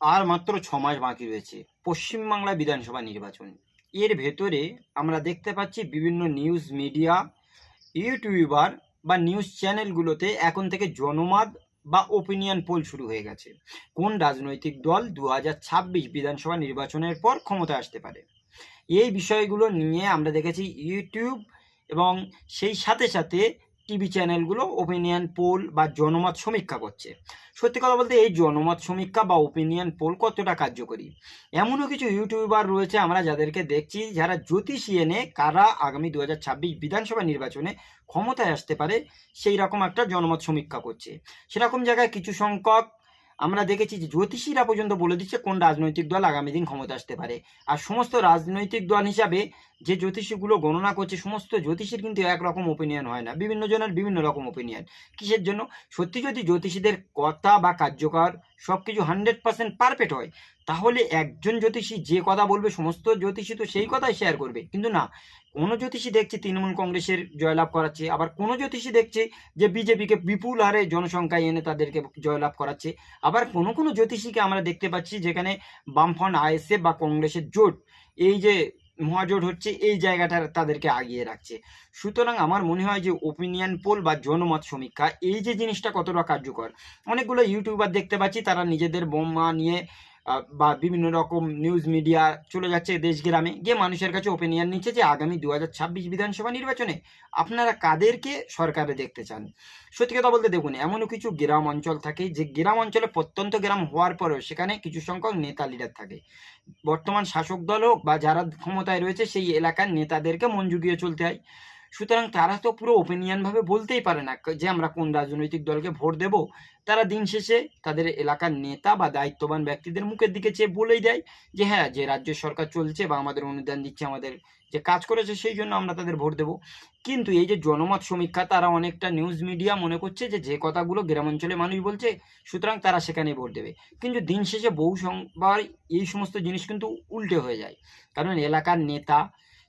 আর মাত্র ছ মাস বাকি রয়েছে। পশ্চিমবাংলা বিধানসভা নির্বাচন। এর ভেতরে আমরা দেখতে পাচ্ছি বিভিন্ন নিউজ মিডিয়া ইউটিউবার বা নিউজ চ্যানেলগুলোতে এখন থেকে জনমত বা ওপিনিয়ন পোল শুরু হয়ে গেছে। কোন রাজনৈতিক দল দু হাজার ছাব্বিশ বিধানসভা নির্বাচনের পর ক্ষমতায় আসতে পারে? এই বিষয়গুলো নিয়ে আমরা দেখেছি ইউটিউব এবং সেই সাথে সাথে টিভি চ্যানেলগুলো ওপিনিয়ন পোল বা জনমত সমীক্ষা করছে। সত্যি কথা বলতে এই জনমত সমীক্ষা বা ওপিনিয়ন পোল কতটা কার্যকরী? এমনও কিছু ইউটিউবার রয়েছে আমরা যাদেরকে দেখছি যারা জ্যোতিষী এনে কারা আগামী দু হাজার ছাব্বিশ বিধানসভা নির্বাচনে ক্ষমতায় আসতে পারে, সেই রকম একটা জনমত সমীক্ষা করছে। সেরকম জায়গায় কিছু সংখ্যক আমরা দেখেছি যে জ্যোতিষীরা পর্যন্ত বলে দিচ্ছে কোন রাজনৈতিক দল আগামী দিন ক্ষমতা আসতে পারে। আর সমস্ত রাজনৈতিক দল হিসাবে যে জ্যোতিষীগুলো গণনা করছে, সমস্ত জ্যোতিষীর কিন্তু একরকম ওপিনিয়ন হয় না। বিভিন্ন জনের বিভিন্ন রকম ওপিনিয়ন কিসের জন্য? সত্যি যদি জ্যোতিষীদের কথা বা কার্যকর সব কিছু হান্ড্রেড পার্সেন্ট পারফেক্ট হয়, তাহলে একজন জ্যোতিষী যে কথা বলবে, সমস্ত জ্যোতিষী তো সেই কথাই শেয়ার করবে। কিন্তু না, কোনো জ্যোতিষী দেখছে তৃণমূল কংগ্রেসের জয়লাভ করাচ্ছে, আবার কোনো জ্যোতিষী দেখছে যে বিজেপিকে বিপুল হারে জনসংখ্যায় এনে তাদেরকে জয়লাভ করাচ্ছে, আবার কোনো কোনো জ্যোতিষীকে আমরা দেখতে পাচ্ছি যেখানে বামফ্রন্ট আইএসএফ বা কংগ্রেসের জোট, এই যে মহাজোট হচ্ছে এই জায়গাটা তাদেরকে আগিয়ে রাখছে। সুতরাং আমার মনে হয় যে ওপিনিয়ন পোল বা জনমত সমীক্ষা, এই যে জিনিসটা কতটা কার্যকর, অনেকগুলো ইউটিউবার দেখতে পাচ্ছি, তারা নিজেদের বোমা নিয়ে বা বিভিন্ন রকম নিউজ মিডিয়া চলে যাচ্ছে দেশ গ্রামে, গিয়ে মানুষের কাছে ওপিনিয়ন নিচ্ছে যে আগামী দু হাজার ছাব্বিশ বিধানসভা নির্বাচনে আপনারা কাদেরকে সরকারে দেখতে চান? সত্যি কথা বলতে দেখুন, এমনও কিছু গ্রাম অঞ্চল থাকে যে গ্রাম অঞ্চলে প্রত্যন্ত গ্রাম হওয়ার পরেও সেখানে কিছু সংখ্যক নেতা লিডার থাকে। বর্তমান শাসক দল হোক বা যারা ক্ষমতায় রয়েছে, সেই এলাকার নেতাদেরকে মন জুগিয়ে চলতে হয়। সুতরাং তারা তো পুরো ওপিনিয়ন ভাবে বলতেই পারে না যে আমরা কোন রাজনৈতিক দলকে ভোট দেব। তারা দিন শেষে তাদের এলাকার নেতা বা দায়িত্ববান ব্যক্তিদের মুখের দিকে চেয়ে বলেই দেয় যে হ্যাঁ যে রাজ্য সরকার চলছে বা আমাদের অনুদান দিচ্ছে, আমাদের যে কাজ করেছে সেই জন্য আমরা তাদের ভোট দেব। কিন্তু এই যে জনমত সমীক্ষা, তারা অনেকটা নিউজ মিডিয়া মনে করছে যে যে কথাগুলো গ্রামাঞ্চলে মানুষ বলছে, সুতরাং তারা সেখানে ভোট দেবে। কিন্তু দিন শেষে বহু সংবার এই সমস্ত জিনিস কিন্তু উল্টে হয়ে যায়। কারণ এলাকার নেতা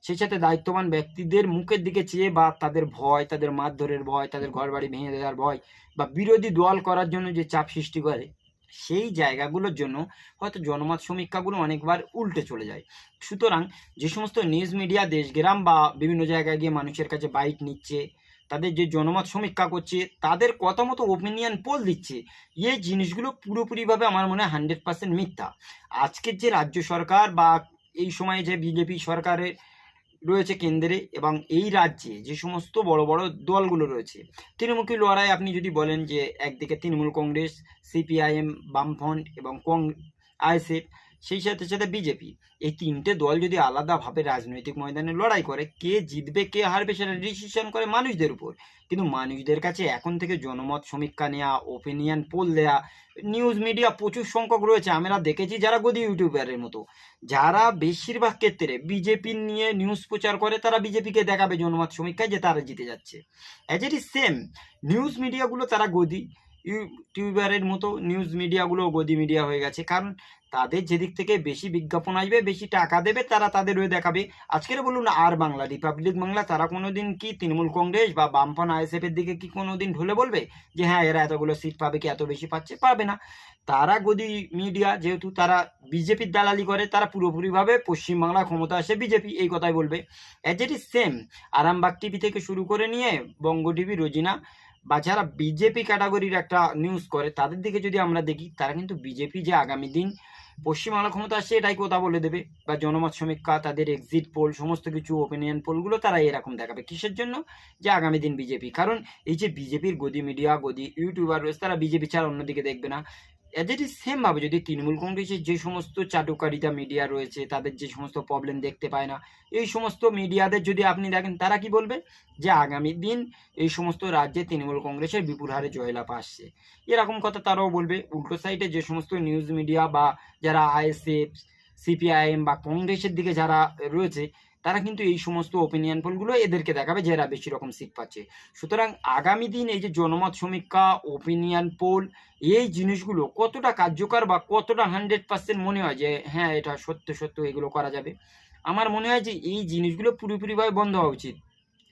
সেই সাথে দায়িত্ববান ব্যক্তিদের মুখের দিকে চেয়ে বা তাদের ভয়, তাদের মারধরের ভয়, তাদের ঘর বাড়ি ভেঙে দেওয়ার ভয় বা বিরোধী দল করার জন্য যে চাপ সৃষ্টি করে, সেই জায়গাগুলোর জন্য হয়তো জনমত সমীক্ষাগুলো অনেকবার উল্টে চলে যায়। সুতরাং যে সমস্ত নিউজ মিডিয়া দেশগ্রাম বা বিভিন্ন জায়গায় গিয়ে মানুষের কাছে বাইট নিচ্ছে, তাদের যে জনমত সমীক্ষা করছে, তাদের কথা মতো ওপিনিয়ন পোল দিচ্ছে, এই জিনিসগুলো পুরোপুরিভাবে আমার মনে হয় হান্ড্রেড পার্সেন্ট মিথ্যা। আজকের যে রাজ্য সরকার বা এই সময়ে যে বিজেপি সরকারের রয়েছে কেন্দ্রে এবং এই রাজ্যে যে সমস্ত বড় বড় দলগুলো রয়েছে তৃণমুখী লড়াই আপনি যদি বলেন যে একদিকে তৃণমূল কংগ্রেস, সিপিআইএম, বামফ্রন্ট এবং কং, আইএসএফ সেই সাথে সাথে বিজেপি। এই তিনটে দল যদি আলাদাভাবে রাজনৈতিক ময়দানে লড়াই করে, কে জিতবে, কে হারবে সেটা ডিসিশন করে মানুষদের উপর। কিন্তু মানুষদের কাছে এখন থেকে জনমত সমীক্ষা নেওয়া ওপিনিয়ন পোল দেয়া নিউজ মিডিয়া প্রচুর সংখ্যক রয়েছে। আমরা দেখেছি যারা গদি ইউটিউবারের মতো, যারা বেশিরভাগ ক্ষেত্রে বিজেপি নিয়ে নিউজ প্রচার করে, তারা বিজেপিকে দেখাবে জনমত সমীক্ষায় যে তারা জিতে যাচ্ছে। As it is same news মিডিয়াগুলো তারা গদি। ইউটিউবারের মতো নিউজ মিডিয়াগুলো গদি মিডিয়া হয়ে গেছে। কারণ তাদের যেদিক থেকে বেশি বিজ্ঞাপন আসবে, বেশি টাকা দেবে, তারা তাদের হয়ে দেখাবে। আজকের বলুন আর বাংলা রিপাবলিক বাংলা, তারা কোনোদিন কি তৃণমূল কংগ্রেস বা বামফ্রন্ট আইএসএফ এর দিকে কি কোনোদিন ঢলে বলবে? যে হ্যাঁ এরা এতগুলো সিট পাবে কি, এত বেশি পাচ্ছে? পাবে না। তারা গদি মিডিয়া যেহেতু তারা বিজেপির দালালি করে, তারা পুরোপুরিভাবে পশ্চিমবাংলা ক্ষমতা আসে বিজেপি, এই কথাই বলবে। As it is same Arambagh TV থেকে শুরু করে নিয়ে বঙ্গ টিভি রোজিনা বা যারা বিজেপি ক্যাটাগরির একটা নিউজ করে, তাদের দিকে যদি আমরা দেখি, তারা কিন্তু বিজেপি যে আগামী দিন পশ্চিমবাংলা ক্ষমতা আসছে এটাই কথা বলে দেবে বা জনমত সমীক্ষা, তাদের এক্সিট পোল সমস্ত কিছু ওপিনিয়ন পোলগুলো তারা এরকম দেখাবে। কিসের জন্য? যে আগামী দিন বিজেপি কারণ এই যে বিজেপির গদি মিডিয়া গদি ইউটিউবার রয়েছে, তারা বিজেপি ছাড়া অন্যদিকে দেখবে না। এদের সেমভাবে যদি তৃণমূল কংগ্রেসের যে সমস্ত চাটুকারিতা মিডিয়া রয়েছে, তাদের যে সমস্ত প্রবলেম দেখতে পায় না, এই সমস্ত মিডিয়াদের যদি আপনি দেখেন, তারা কি বলবে? যে আগামী দিন এই সমস্ত রাজ্যে তৃণমূল কংগ্রেসের বিপুল হারে জয়লাভ আসছে। এরকম কথা তারাও বলবে। উল্টো সাইডে যে সমস্ত নিউজ মিডিয়া বা যারা আইএসএফ সিপিআইএম বা কংগ্রেসের দিকে যারা রয়েছে তারা কিন্তু এই সমস্ত ওপিনিয়ন পোলগুলো এদেরকে দেখাবে যে এরা বেশি রকম সিট পাচ্ছে। সুতরাং আগামী দিন এই যে জনমত সমীক্ষা ওপিনিয়ন পোল এই জিনিসগুলো কতটা কার্যকর বা কতটা হান্ড্রেড পার্সেন্ট মনে হয় যে হ্যাঁ এটা সত্য সত্য, এগুলো করা যাবে? আমার মনে হয় যে এই জিনিসগুলো পুরোপুরিভাবে বন্ধ হওয়া উচিত।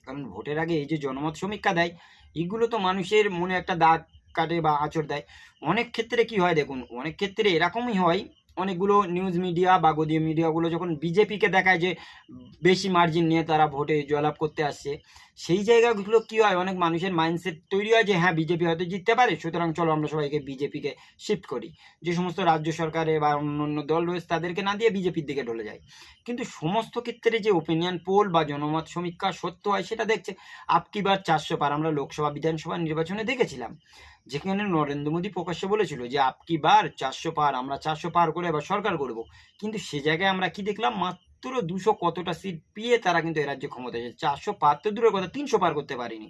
কারণ ভোটের আগে এই যে জনমত সমীক্ষা দেয়, এগুলো তো মানুষের মনে একটা দাগ কাটে বা আঁচড় দেয়। অনেক ক্ষেত্রে কি হয় দেখুন, অনেক ক্ষেত্রে এরকমই হয় অনেকগুলো নিউজ মিডিয়া বা গদীয় মিডিয়াগুলো যখন বিজেপিকে দেখায় যে বেশি মার্জিন নিয়ে তারা ভোটে জয়লাভ করতে আসছে, সেই জায়গাগুলো কী হয়? অনেক মানুষের মাইন্ডসেট তৈরি হয় যে হ্যাঁ বিজেপি হয়তো জিততে পারে, সুতরাং চলো আমরা সবাইকে বিজেপিকে শিফট করি। যে সমস্ত রাজ্য সরকারে বা অন্য অন্য দল রয়েছে, তাদেরকে না দিয়ে বিজেপির দিকে ঢলে যায়। কিন্তু সমস্ত ক্ষেত্রে যে ওপিনিয়ন পোল বা জনমত সমীক্ষা সত্য হয়, সেটা দেখছে আপকিবার চারশো পার আমরা লোকসভা, বিধানসভা নির্বাচনে দেখেছিলাম। যেখানে নরেন্দ্র মোদী প্রকাশ্যে বলেছিল যে আপকি বার চারশো পার, আমরা চারশো পার করে এবার সরকার করব কিন্তু সে জায়গায় আমরা কি দেখলাম? মাত্র দুশো কতটা সিট পেয়ে তারা কিন্তু এ রাজ্যে ক্ষমতা এসেছে। চারশো পার তো দূরের কথা, তিনশো পার করতে পারেনি।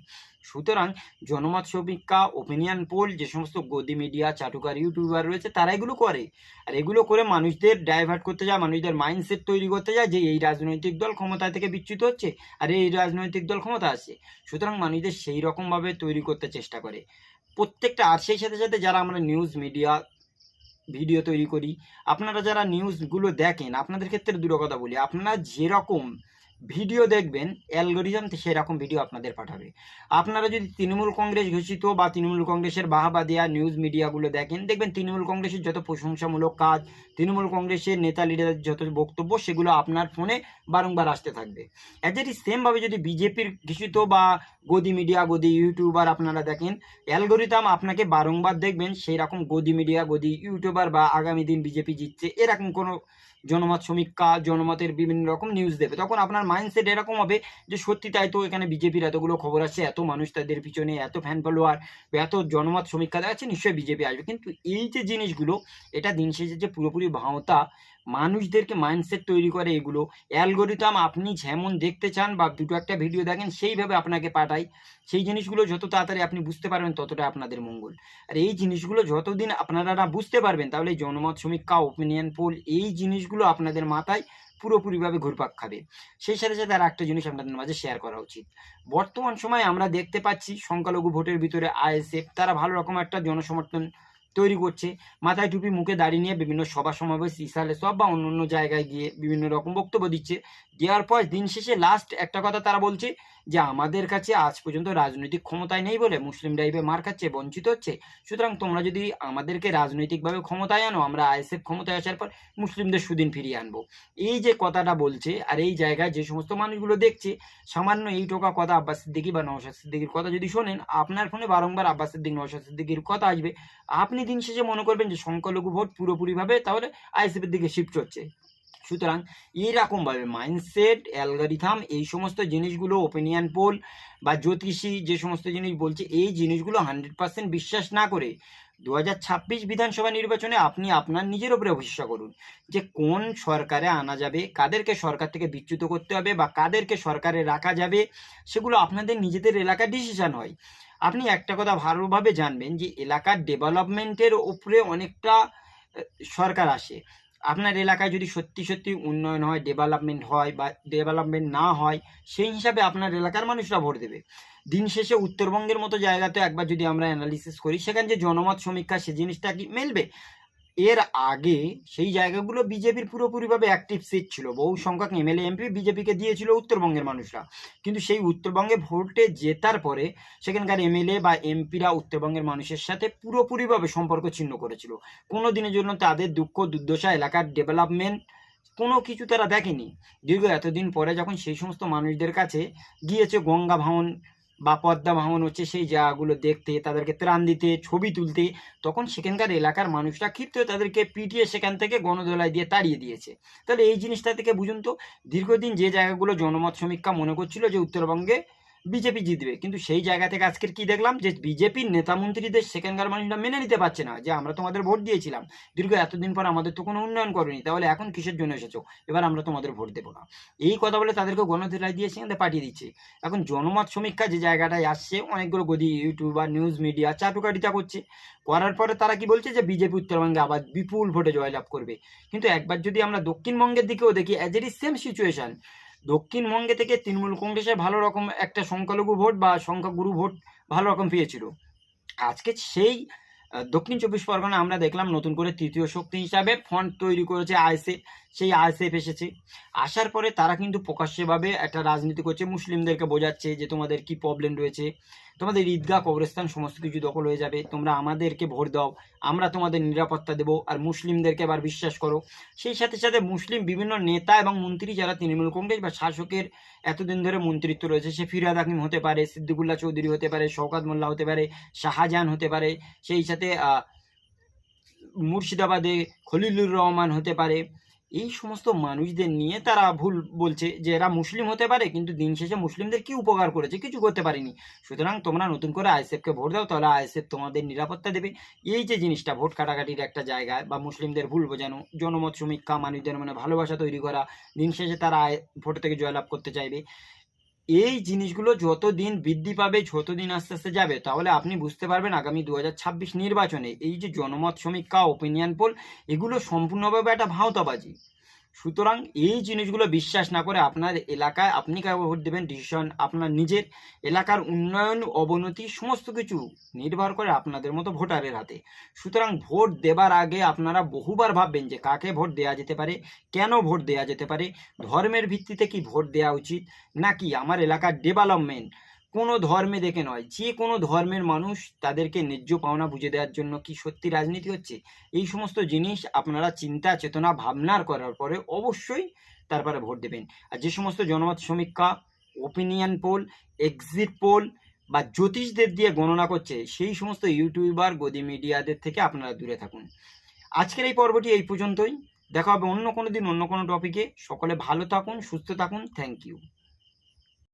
সুতরাং জনমত সমীক্ষা ওপিনিয়ন পোল যে সমস্ত গদি মিডিয়া চাটুকার ইউটিউবার রয়েছে, তারা এগুলো করে। আর এগুলো করে মানুষদের ডাইভার্ট করতে যায়, মানুষদের মাইন্ডসেট তৈরি করতে যায় যে, এই রাজনৈতিক দল ক্ষমতা থেকে বিচ্যুত হচ্ছে, আর এই রাজনৈতিক দল ক্ষমতা আছে। সুতরাং মানুষদের সেই রকমভাবে তৈরি করতে চেষ্টা করে। প্রত্যেকটা, আর সেই সাথে সাথে যারা আমরা নিউজ মিডিয়া ভিডিও তৈরি করি, আপনারা যারা নিউজগুলো দেখেন, আপনাদের ক্ষেত্রে দুটো কথা বলি। আপনারা যেরকম ভিডিও দেখবেন অ্যালগোরিজম সেরকম ভিডিও আপনাদের পাঠাবে। আপনারা যদি তৃণমূল কংগ্রেস ঘোষিত বা তৃণমূল কংগ্রেসের বাহাবা দেওয়া নিউজ মিডিয়াগুলো দেখেন, দেখবেন তৃণমূল কংগ্রেসের যত প্রশংসামূলক কাজ, তৃণমূল কংগ্রেসের নেতা লিডারের যত বক্তব্য, সেগুলো আপনার ফোনে বারংবার আসতে থাকবে। একজাক্টলি সেমভাবে যদি বিজেপির ঘোষিত বা গদি মিডিয়া গদি ইউটিউবার আপনারা দেখেন অ্যালগোরিদম আপনাকে বারংবার দেখবেন সেই রকম গদি মিডিয়া গদি ইউটিউবার বা আগামী দিন বিজেপি জিতছে, এরকম কোনো জনমত সমীক্ষা জনমতের বিভিন্ন রকম নিউজ দেবে। তখন আপনার মাইন্ডসেট এরকম হবে যে সত্যি তাই তো এখানে বিজেপির এতগুলো খবর আসছে, এত মানুষ তাদের পিছনে, এত ফ্যান ফলোয়ার এত জনমত সমীক্ষা দেখাচ্ছে, নিশ্চয়ই বিজেপি আসবে। কিন্তু এই যে জিনিসগুলো, এটা দিন শেষে যে পুরোপুরি ভাওতা, মানুষদেরকে মাইন্ডসেট তৈরি করে এগুলো অ্যালগোরিদম আপনি যেমন দেখতে চান বা দুটো একটা ভিডিও দেখেন, সেইভাবে আপনাকে পাঠায়। সেই জিনিসগুলো যত তাড়াতাড়ি আপনি বুঝতে পারবেন, ততটা আপনাদের মঙ্গল। আর এই জিনিসগুলো যতদিন আপনারা বুঝতে পারবেন, তাহলে জনমত সমীক্ষা ওপিনিয়ন পোল এই জিনিসগুলো আপনাদের মাথায় পুরোপুরিভাবে ঘুরপাক খাবে। সেই সাথে সাথে আর একটা জিনিস আপনাদের মাঝে শেয়ার করা উচিত। বর্তমান সময়ে আমরা দেখতে পাচ্ছি সংখ্যালঘু ভোটের ভিতরে আইএসএফ, তারা ভালো রকম একটা জনসমর্থন তৈরি করছে। মাথায় টুপি, মুখে দাঁড়িয়ে নিয়ে বিভিন্ন সভা সমাবেশ ইসালে সব বা অন্য অন্য জায়গায় গিয়ে বিভিন্ন রকম বক্তব্য দিচ্ছে। দেওয়ার পর দিন শেষে লাস্ট একটা কথা তারা বলছে যে, আমাদের কাছে আজ পর্যন্ত রাজনৈতিক ক্ষমতায় নেই বলে মুসলিম ডাইভে মার খাচ্ছে, বঞ্চিত হচ্ছে। সুতরাং তোমরা যদি আমাদেরকে রাজনৈতিকভাবে ক্ষমতায় আনো, আমরা আইএসএফ ক্ষমতায় আসার পর মুসলিমদের সুদিন ফিরিয়ে আনব। এই যে কথাটা বলছে আর এই জায়গায় যে সমস্ত মানুষগুলো দেখছে, সামান্য এই টোকা কথা আব্বাস সিদ্দিকি বা নওশাদ সিদ্দিকির কথা যদি শোনেন, আপনার ফোনে বারংবার আব্বাস সিদ্দিক, নওশাদ সিদ্দিকির কথা আসবে। আপনি দিন শেষে মনে করবেন যে সংখ্যালঘু ভোট পুরোপুরিভাবে তাহলে আইএসএফের দিকে শিফট হচ্ছে। সুতরাং এইরকমভাবে মাইন্ডসেট অ্যালগারিথাম এই সমস্ত জিনিসগুলো ওপিনিয়ন পোল বা জ্যোতিষী যে সমস্ত জিনিস বলছে, এই জিনিসগুলো হান্ড্রেড পার্সেন্ট বিশ্বাস না করে দু হাজার ছাব্বিশ বিধানসভা নির্বাচনে আপনি আপনার নিজের উপরে ভরসা করুন যে কোন সরকারে আনা যাবে, কাদেরকে সরকার থেকে বিচ্যুত করতে হবে বা কাদেরকে সরকারে রাখা যাবে, সেগুলো আপনাদের নিজেদের এলাকার ডিসিশন হয়। আপনি একটা কথা ভালোভাবে জানবেন যে এলাকার ডেভেলপমেন্টের ওপরে অনেকটা সরকার আসে। আপনার এলাকায় যদি সত্যি সত্যি উন্নয়ন হয় ডেভেলপমেন্ট হয় বা ডেভেলপমেন্ট না হয়, সেই হিসাবে আপনার এলাকার মানুষরা ভোট দেবে। দিন শেষে উত্তরবঙ্গের মতো জায়গাতে একবার যদি আমরা অ্যানালিসিস করি, সেখানে যে জনমত সমীক্ষা, সে জিনিসটা কি মেলবে? এর আগে সেই জায়গাগুলো বিজেপির পুরোপুরিভাবে অ্যাক্টিভ সিট ছিল। বহু সংখ্যক এমএলএ এমপি বিজেপিকে দিয়েছিল উত্তরবঙ্গের মানুষরা। কিন্তু সেই উত্তরবঙ্গে ভোটে জেতার পরে সেখানকার এমএলএ বা এমপিরা উত্তরবঙ্গের মানুষের সাথে পুরোপুরিভাবে সম্পর্ক ছিন্ন করেছিল। কোনো দিনের জন্য তাদের দুঃখ, দুর্দশা, এলাকার ডেভেলপমেন্ট কোনো কিছু তারা দেখেনি। দীর্ঘ এতদিন পরে যখন সেই সমস্ত মানুষদের কাছে গিয়েছে গঙ্গা ভাঙন বা পদ্মা ভাঙন হচ্ছে সেই জায়গাগুলো দেখতে, তাদেরকে ত্রাণ দিতে, ছবি তুলতে, তখন সেখানকার এলাকার মানুষরা ক্ষিপ্ত তাদেরকে পিটিয়ে সেখান থেকে গণদোলায় দিয়ে তাড়িয়ে দিয়েছে। তাহলে এই জিনিসটা থেকে বুঝুন তো, দীর্ঘদিন যে জায়গাগুলো জনমত সমীক্ষা মনে করছিল যে উত্তরবঙ্গে বিজেপি জিতবে। কিন্তু সেই জায়গা থেকে আজকের কি দেখলাম? যে বিজেপির নেতা মন্ত্রীদের সেখানকার মানুষরা মেনে নিতে পারছে না। যে আমরা তোমাদের ভোট দিয়েছিলাম। দীর্ঘ এতদিন পর আমাদের তো কোনো উন্নয়ন করেনি। তাহলে এখন কিসের জন্য এসেছ? এবার আমরা তোমাদের ভোট দেবো না। এই কথা বলে তাদেরকে গণধেলায় দিয়ে সেখানে পাঠিয়ে দিচ্ছে। এখন জনমত সমীক্ষা যে জায়গাটায় আসছে, অনেকগুলো গদি ইউটিউবার নিউজ মিডিয়া চাটুকারিতা করছে। করার পরে তারা কি বলছে? যে বিজেপি উত্তরবঙ্গে আবার বিপুল ভোটে জয়লাভ করবে। কিন্তু একবার যদি আমরা দক্ষিণবঙ্গের দিকেও দেখি as it is same situation দক্ষিণবঙ্গে থেকে তৃণমূল কংগ্রেসে ভালো রকম একটা সংখ্যালঘু ভোট বা সংখ্যাগুরু ভোট ভালো রকম পেয়েছিল। আজকে সেই দক্ষিণ চব্বিশ পরগনা আমরা দেখলাম নতুন করে তৃতীয় শক্তি হিসাবে ফন্ড তৈরি করেছে আইএসএফ সেই আইএসএফ এসেছে। আসার পরে তারা কিন্তু প্রকাশ্যভাবে একটা রাজনীতি করছে, মুসলিমদেরকে বোঝাচ্ছে যে তোমাদের কি প্রবলেম রয়েছে। তোমাদের ঈদগাহ, কবরস্থান, সমস্ত কিছু দখল হয়ে যাবে। তোমরা আমাদেরকে ভোট দাও, আমরা তোমাদের নিরাপত্তা দেবো আর মুসলিমদেরকে আবার বিশ্বাস করো। সেই সাথে সাথে মুসলিম বিভিন্ন নেতা এবং মন্ত্রী যারা তৃণমূল কংগ্রেস বা শাসকের এতদিন ধরে মন্ত্রিত্ব রয়েছে, সে ফিরাদ হাকিম হতে পারে, সিদ্দিকুল্লাহ চৌধুরী হতে পারে, শওকাত মোল্লা হতে পারে, শাহজাহান হতে পারে, সেই সাথে মুর্শিদাবাদে খলিলুর রহমান হতে পারে। এই সমস্ত মানুষদের নিয়ে তারা ভুল বলছে যে এরা মুসলিম হতে পারে, কিন্তু দিন শেষে মুসলিমদের কি উপকার করেছে কিছু করতে পারেনি। সুতরাং তোমরা নতুন করে আইএসএফকে ভোট দাও, তাহলে আইএসএফ তোমাদের নিরাপত্তা দেবে। এই যে জিনিসটা, ভোট কাটাকাটির একটা জায়গায় বা মুসলিমদের ভুল বোঝানো, জনমত সমীক্ষা, মানুষদের মানে ভালোবাসা তৈরি করা, দিন শেষে তারা ভোট থেকে জয়লাভ করতে চাইবে। এই জিনিসগুলো যত দিন বৃদ্ধি পাবে, যতদিন আস্তে আস্তে যাবে, তাহলে আপনি বুঝতে পারবেন আগামী দু হাজার ছাব্বিশ নির্বাচনে এই যে জনমত সমীক্ষা ওপিনিয়ন পোল এগুলো সম্পূর্ণভাবে একটা ভাওতাবাজি। সুতরাং এই জিনিসগুলো বিশ্বাস না করে আপনার এলাকায় আপনি কাউকে ভোট দেবেন ডিসিশন আপনার নিজের এলাকার উন্নয়ন, অবনতি, সমস্ত কিছু নির্ভর করে আপনাদের মতো ভোটারের হাতে। সুতরাং ভোট দেবার আগে আপনারা বহুবার ভাববেন যে কাকে ভোট দেওয়া যেতে পারে, কেন ভোট দেওয়া যেতে পারে, ধর্মের ভিত্তিতে কি ভোট দেওয়া উচিত, নাকি আমার এলাকার ডেভেলপমেন্ট কোনো ধর্মে দেখে নয়। যে কোনো ধর্মের মানুষ তাদেরকে ন্যায্য পাওনা বুঝে দেওয়ার জন্য কি সত্যি রাজনীতি হচ্ছে? এই সমস্ত জিনিস আপনারা চিন্তা, চেতনা, ভাবনার করার পরে অবশ্যই তারপরে ভোট দেবেন। আর যে সমস্ত জনমত সমীক্ষা ওপিনিয়ন পোল এক্সিট পোল বা জ্যোতিষদের দিয়ে গণনা করছে, সেই সমস্ত ইউটিউবার গদি মিডিয়াদের থেকে আপনারা দূরে থাকুন। আজকের এই পর্বটি এই পর্যন্তই। দেখা হবে অন্য কোনো দিন অন্য কোনো টপিকে সকলে ভালো থাকুন, সুস্থ থাকুন। Thank you